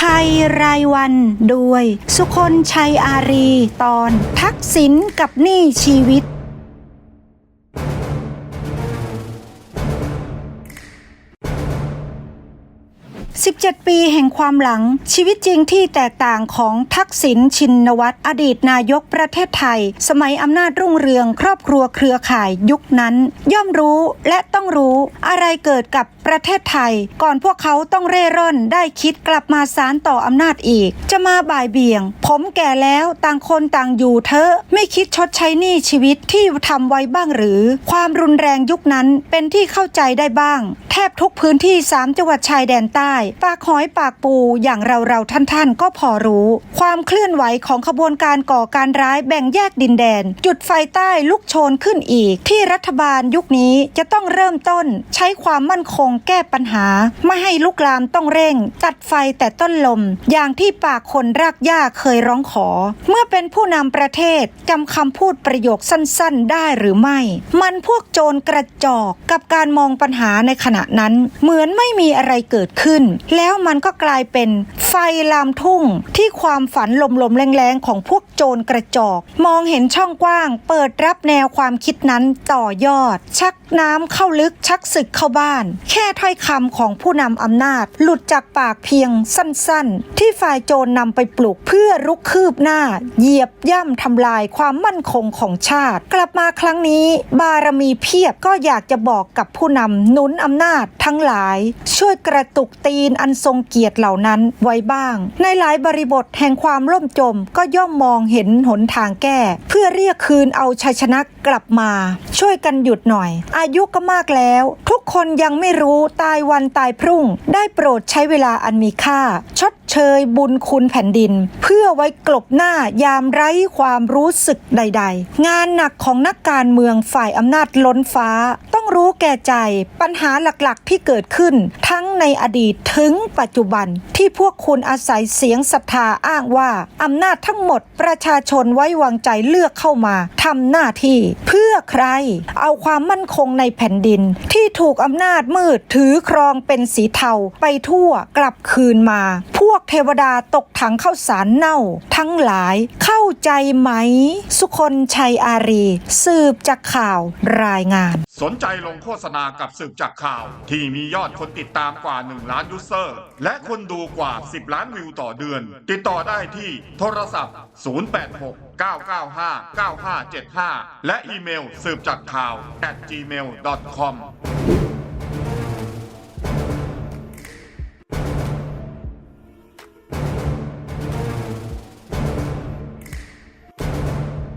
ไทยรายวันโดย สุคนชัยอารีตอน ทักษิณกับหนี้ชีวิต 17 ปีแห่งความหลัง ชีวิตจริงที่แตกต่างของทักษิณชินวัตรอดีตนายกประเทศไทย สมัยอำนาจรุ่งเรือง ครอบครัวเครือข่ายยุคนั้น ย่อมรู้และต้องรู้อะไรเกิดกับประเทศไทย ก่อนพวกเขาต้องเร่ร่อนได้คิดกลับมาสารต่ออำนาจอีก จะมาบ่ายเบี่ยง ผมแก่แล้วต่างคนต่างอยู่เถอะไม่คิดชดใช้หนี้ชีวิตที่ทำไว้บ้างหรือ ความรุนแรงยุคนั้นเป็นที่เข้าใจได้บ้าง แทบทุกพื้นที่3จังหวัดชายแดนใต้ปากหอยปากปูอย่างเราเราท่านท่านๆ ก็พอรู้ ความเคลื่อนไหวของขบวนการก่อการร้ายแบ่งแยกดินแดน จุดไฟใต้ลุกโชนขึ้นอีก ที่รัฐบาลยุคนี้จะต้องเริ่มต้น ใช้ความมั่นคงแก้ปัญหา ไม่ให้ลุกลามต้องเร่ง ตัดไฟแต่ต้นลม อย่างที่ปากคนรากหญ้าเคยร้องขอ เมื่อเป็นผู้นำประเทศจำคำพูดประโยคสั้นๆ ได้หรือไม่ มันพวกโจรกระจอกกับการมองปัญหาในขณะนั้น เหมือนไม่มีอะไรเกิดขึ้นแล้วมันก็กลายเป็นไฟลามทุ่งที่ความฝันลมๆแรงๆของพวกโจรกระจอก มองเห็นช่องกว้าง เปิดรับแนวความคิดนั้นต่อยอด ชักน้ำเข้าลึกชักศึกเข้าบ้าน แค่ถ้อยคำของผู้นำอำนาจ หลุดจากปากเพียงสั้นๆ ที่ฝ่ายโจรนำไปปลุกเพื่อรุกคืบหน้า เหยียบย่ำทำลายความมั่นคงของชาติ กลับมาครั้งนี้ บารมีเพียบก็อยากจะบอกกับผู้นำหนุนอำนาจทั้งหลาย ช่วยกระตุกตีนอันทรงเกียรติเหล่านั้นไว้บ้าง ในหลายบริบทแห่งความล่มจมก็ย่อมมองเห็นหนทางแก้ เพื่อเรียกคืนเอาชัยชนะกลับมา ช่วยกันหยุดหน่อย อายุก็มากแล้ว ทุกคนยังไม่รู้ตายวันตายพรุ่ง ได้โปรดใช้เวลาอันมีค่า ชดเชยบุญคุณแผ่นดิน เพื่อไว้กลบหน้ายามไร้ความรู้สึกใด ๆ งานหนักของนักการเมืองฝ่ายอำนาจล้นฟ้า ต้องรู้แก่ใจปัญหาหลักๆที่เกิดขึ้นทั ในอดีตถึงปัจจุบันที่พวกคุณอาศัยเสียงศรัทธาอ้างว่า อำนาจทั้งหมดประชาชนไว้วางใจเลือกเข้ามาทำหน้าที่ เพื่อใคร เอาความมั่นคงในแผ่นดิน ที่ถูกอำนาจมืดถือครองเป็นสีเทาไปทั่วกลับคืนมา พวกเทวดาตกถังเข้าสารเน่า ทั้งหลายเข้าใจไหม สุคนชัยอารี สืบจากข่าวรายงาน สนใจลงโฆษณากับสืบจากข่าว ที่มียอดคนติดตามกว่า 1 ล้านยูเซอร์ และคนดูกว่า 10 ล้านวิวต่อเดือน ติดต่อได้ที่โทรศัพท์ 086 995 9575 และอีเมลสืบจากข่าว at gmail.com